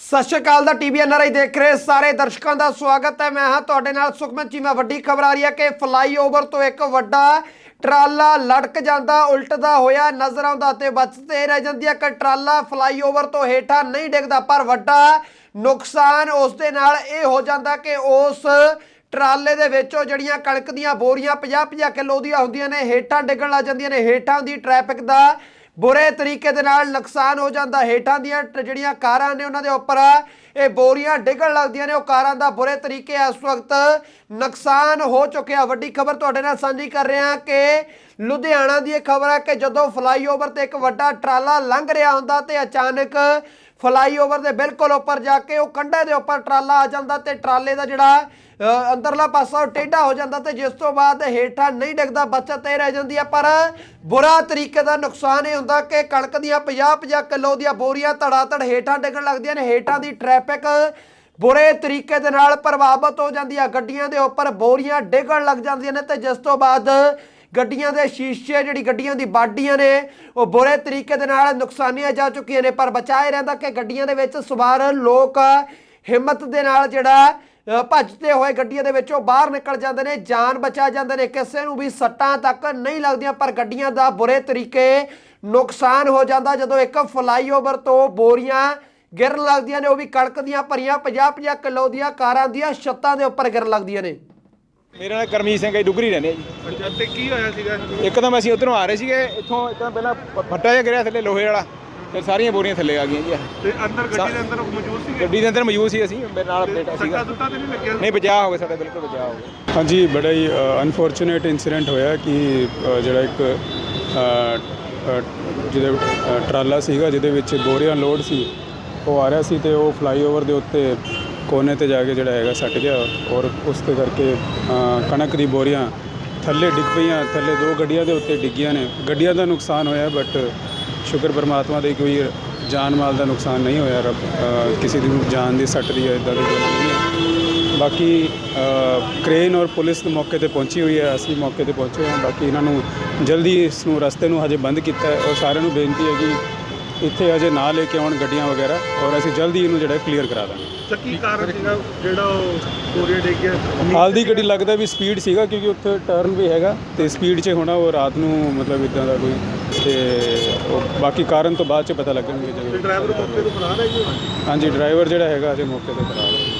ਸਤਿ ਸ਼੍ਰੀ ਅਕਾਲ ਦਾ TV NRI ਦੇਖ ਰਹੇ ਸਾਰੇ ਦਰਸ਼ਕਾਂ ਦਾ ਸਵਾਗਤ ਹੈ। ਮੈਂ ਹਾਂ ਤੁਹਾਡੇ ਨਾਲ ਸੁਖਮਨ ਚੀਮਾ ਵੱਡੀ ਖਬਰ ਆ ਰਹੀ ਹੈ ਕਿ ਫਲਾਈਓਵਰ ਤੋਂ ਇੱਕ ਵੱਡਾ ਟਰਾਲਾ ਲੜਕ ਜਾਂਦਾ, ਉਲਟਦਾ ਹੋਇਆ ਨਜ਼ਰ ਆਉਂਦਾ ਤੇ ਬਚਤੇ ਰਹਿ ਜਾਂਦੀ ਹੈ। ਕਿ ਟਰਾਲਾ ਫਲਾਈਓਵਰ ਤੋਂ ਹੇਠਾਂ ਨਹੀਂ ਡਿੱਗਦਾ, ਪਰ ਵੱਡਾ ਨੁਕਸਾਨ ਉਸ ਦੇ ਨਾਲ ਇਹ ਹੋ ਜਾਂਦਾ ਕਿ ਉਸ ਟਰਾਲੇ ਦੇ ਵਿੱਚੋਂ ਜਿਹੜੀਆਂ ਕਣਕ ਦੀਆਂ ਬੋਰੀਆਂ 50-50 ਕਿਲੋ ਦੀਆਂ ਹੁੰਦੀਆਂ ਨੇ, ਹੇਠਾਂ ਡਿੱਗਣ ਲੱਗ ਜਾਂਦੀਆਂ ਨੇ। ਹੇਠਾਂ ਦੀ ਟ੍ਰੈਫਿਕ ਦਾ ਬੁਰੇ ਤਰੀਕੇ ਦੇ ਨਾਲ ਨੁਕਸਾਨ ਹੋ ਜਾਂਦਾ। ਹੇਠਾਂ ਦੀਆਂ ਟ- ਜਿਹੜੀਆਂ ਕਾਰਾਂ ਨੇ ਉਹਨਾਂ ਦੇ ਉੱਪਰ, ਇਹ ਬੋਰੀਆਂ ਡਿੱਗਣ ਲੱਗਦੀਆਂ ਨੇ। ਉਹ ਕਾਰਾਂ ਦਾ ਬੁਰੇ ਤਰੀਕੇ ਇਸ ਵਕਤ ਨੁਕਸਾਨ ਹੋ ਚੁੱਕਿਆ। ਵੱਡੀ ਖਬਰ ਤੁਹਾਡੇ ਨਾਲ ਸਾਂਝੀ ਕਰ ਰਹੇ ਹਾਂ ਕਿ ਲੁਧਿਆਣਾ ਦੀ ਇਹ ਖਬਰ ਹੈ ਕਿ ਜਦੋਂ ਫਲਾਈਓਵਰ ਤੇ ਇੱਕ ਵੱਡਾ ਟਰਾਲਾ ਲੰਘ ਰਿਹਾ ਹੁੰਦਾ ਤੇ ਅਚਾਨਕ ਫਲਾਈਓਵਰ ਦੇ ਬਿਲਕੁਲ ਉੱਪਰ ਜਾ ਕੇ ਉਹ ਕੰਢੇ ਦੇ ਉੱਪਰ ਟਰਾਲਾ ਆ ਜਾਂਦਾ ਤੇ ਟਰਾਲੇ ਦਾ ਜਿਹੜਾ ਅੰਦਰਲਾ ਪਾਸਾ ਉਹ ਟੇਢਾ ਹੋ ਜਾਂਦਾ ਤੇ ਜਿਸ ਤੋਂ ਬਾਅਦ ਹੇਠਾਂ ਨਹੀਂ ਡਿੱਗਦਾ, ਬਚਤ ਇਹ ਰਹਿ ਜਾਂਦੀ ਹੈ ਪਰ ਬੁਰਾ ਤਰੀਕੇ ਦਾ ਨੁਕਸਾਨ ਇਹ ਹੁੰਦਾ ਕਿ ਕਣਕ ਦੀਆਂ 50-50 ਕਿਲੋ ਦੀਆਂ ਬੋਰੀਆਂ ਧੜਾ ਧੜ ਹੇਠਾਂ ਡਿੱਗਣ ਲੱਗਦੀਆਂ ਨੇ, ਹੇਠਾਂ ਦੀ ਟ੍ਰੈਫਿਕ ਬੁਰੇ ਤਰੀਕੇ ਦੇ ਨਾਲ ਪ੍ਰਭਾਵਿਤ ਹੋ ਜਾਂਦੀ ਆ, ਗੱਡੀਆਂ ਦੇ ਉੱਪਰ ਬੋਰੀਆਂ ਡਿੱਗਣ ਲੱਗ ਜਾਂਦੀਆਂ ਨੇ ਤੇ ਜਿਸ ਤੋਂ ਬਾਅਦ ਗੱਡੀਆਂ ਦੇ ਸ਼ੀਸ਼ੇ, ਜਿਹੜੀ ਗੱਡੀਆਂ ਦੀ ਬਾਡੀਆਂ ਨੇ, ਉਹ ਬੁਰੇ ਤਰੀਕੇ ਦੇ ਨਾਲ ਨੁਕਸਾਨੀਆਂ ਜਾ ਚੁੱਕੀਆਂ ਨੇ, ਪਰ ਬਚਾਏ ਰਹਿੰਦਾ ਕਿ ਗੱਡੀਆਂ ਦੇ ਵਿੱਚ ਸਵਾਰ ਲੋਕ ਹਿੰਮਤ ਦੇ ਨਾਲ ਜਿਹੜਾ ਭੱਜਦੇ ਹੋਏ ਗੱਡੀਆਂ ਦੇ ਵਿੱਚੋਂ ਬਾਹਰ ਨਿਕਲ ਜਾਂਦੇ ਨੇ, ਜਾਨ ਬਚਾ ਜਾਂਦੇ ਨੇ, ਕਿਸੇ ਨੂੰ ਵੀ ਸੱਟਾਂ ਤੱਕ ਨਹੀਂ ਲੱਗਦੀਆਂ, ਪਰ ਗੱਡੀਆਂ ਦਾ ਬੁਰੇ ਤਰੀਕੇ ਨੁਕਸਾਨ ਹੋ ਜਾਂਦਾ, ਜਦੋਂ ਇੱਕ ਫਲਾਈਓਵਰ ਤੋਂ ਬੋਰੀਆਂ ਗਿਰਨ ਲੱਗਦੀਆਂ ਨੇ, ਉਹ ਵੀ ਕਣਕ ਦੀਆਂ ਭਰੀਆਂ 50-50 ਕਿਲੋ ਦੀਆਂ ਕਾਰਾਂ ਦੀਆਂ ਛੱਤਾਂ ਦੇ ਉੱਪਰ ਗਿਰਨ ਲੱਗਦੀਆਂ ਨੇ। ਮੇਰਾ ਨਾਮ ਕਰਮਜੀਤ ਸਿੰਘ ਹੈ ਜੀ, ਡੁਗਰੀ ਰਹਿੰਦੇ ਆ ਜੀ। ਅੱਛਾ ਤੇ ਕੀ ਹੋਇਆ ਸੀਗਾ? ਇੱਕਦਮ ਅਸੀਂ ਉਧਰੋਂ ਆ ਰਹੇ ਸੀਗੇ ਇੱਥੋਂ ਇੱਕਦਮ ਪਹਿਲਾਂ ਫੱਟਾ ਜਿਹਾ ਗਿਰਿਆ ਥੱਲੇ ਲੋਹੇ ਵਾਲਾ ਫਿਰ ਸਾਰੀਆਂ ਬੋਰੀਆਂ ਥੱਲੇ ਆ ਗਈਆਂ ਜੀ। ਤੇ ਅੰਦਰ ਗੱਡੀ ਦੇ ਅੰਦਰ ਮੌਜੂਦ ਸੀਗੇ? ਗੱਡੀ ਦੇ ਅੰਦਰ ਮੌਜੂਦ ਸੀ ਅਸੀਂ ਮੇਰੇ ਨਾਲ ਬੇਟਾ ਸੀਗਾ। ਸੱਟਾ ਸੁੱਟਾ ਤੇ ਨਹੀਂ ਲੱਗਿਆ? ਨਹੀਂ ਬਚਾਅ ਹੋ ਗਿਆ ਸਾਡਾ ਬਿਲਕੁਲ ਬਚਾਅ ਹੋ ਗਿਆ। ਹਾਂਜੀ ਬੜਾ ਹੀ ਅਨਫੋਰਚੂਨੇਟ ਇਨਸੀਡੈਂਟ ਹੋਇਆ ਕਿ ਜਿਹੜਾ ਇੱਕ ਜਿਹਦੇ ਟਰਾਲਾ ਸੀਗਾ ਜਿਹਦੇ ਵਿੱਚ ਬੋਰੀਆਂ ਲੋਡ ਸੀ ਉਹ ਆ ਰਿਹਾ ਸੀ ਤੇ ਉਹ ਫਲਾਈਓਵਰ ਦੇ ਉੱਤੇ ਕੋਨੇ ਤੇ ਜਾ ਕੇ ਜਿਹੜਾ ਹੈਗਾ ਸੱਟ ਗਿਆ ਔਰ ਉਸ ਤੇ ਕਰਕੇ ਕਣਕ ਦੀ ਬੋਰੀਆਂ ਥੱਲੇ ਡਿੱਗ ਪਈਆਂ ਥੱਲੇ ਦੋ ਗੱਡੀਆਂ ਦੇ ਉੱਤੇ ਡਿੱਗੀਆਂ ਨੇ। ਗੱਡੀਆਂ ਦਾ ਨੁਕਸਾਨ ਹੋਇਆ ਬਟ ਸ਼ੁਕਰ ਪਰਮਾਤਮਾ ਦੇ ਕੋਈ ਜਾਨ ਮਾਲ ਦਾ ਨੁਕਸਾਨ ਨਹੀਂ ਹੋਇਆ ਰੱਬ ਕਿਸੇ ਦੀ ਜਾਨ ਦੀ ਸੱਟ ਦੀ ਇਦਾਂ ਦੀ ਗੱਲ ਨਹੀਂ ਬਾਕੀ ਅ, ਕ੍ਰੇਨ ਔਰ ਪੁਲਿਸ ਦੇ ਮੌਕੇ ਤੇ ਪਹੁੰਚੀ ਹੋਈ ਹੈ ਅਸੀਂ ਮੌਕੇ ਤੇ ਪਹੁੰਚੇ ਹਾਂ। ਬਾਕੀ ਇਹਨਾਂ ਨੂੰ ਜਲਦੀ ਇਸ ਨੂੰ ਰਸਤੇ ਨੂੰ ਹਜੇ ਬੰਦ ਕੀਤਾ ਹੈ। ਔਰ ਸਾਰਿਆਂ ਨੂੰ ਬੇਨਤੀ ਹੈ ਕਿ ਇੱਥੇ ਹਜੇ ਨਾ ਲੈ ਕੇ ਆਉਣ ਗੱਡੀਆਂ ਵਗੈਰਾ ਔਰ ਅਸੀਂ ਜਲਦੀ ਇਹਨੂੰ ਜਿਹੜਾ ਕਲੀਅਰ ਕਰਾ ਦਾਂਗੇ। ਚੱਕੀ ਕਾਰਨ ਸੀਗਾ? ਜਿਹੜਾ ਉਹ ਡਿੱਗ ਗਿਆ? ਹਾਲ ਦੀ ਗੱਡੀ ਲੱਗਦਾ ਵੀ ਸਪੀਡ ਸੀਗਾ ਕਿਉਂਕਿ ਉੱਥੇ ਟਰਨ ਵੀ ਹੈਗਾ ਤੇ ਸਪੀਡ 'ਚ ਹੋਣਾ ਉਹ ਰਾਤ ਨੂੰ ਮਤਲਬ ਇਦਾਂ ਦਾ ਕੋਈ ਤੇ ਉਹ ਬਾਕੀ ਕਾਰਨ ਤੋਂ ਬਾਅਦ 'ਚ ਪਤਾ ਲੱਗਣਗੇ ਜਦੋਂ। ਡਰਾਈਵਰ ਮੌਕੇ ਤੋਂ ਫਰਾਰ ਹੈ ਜੀ? ਹਾਂਜੀ ਡਰਾਈਵਰ ਜਿਹੜਾ ਹੈਗਾ ਅਜੇ ਮੌਕੇ ਤੇ ਫਰਾਰ ਹੈ।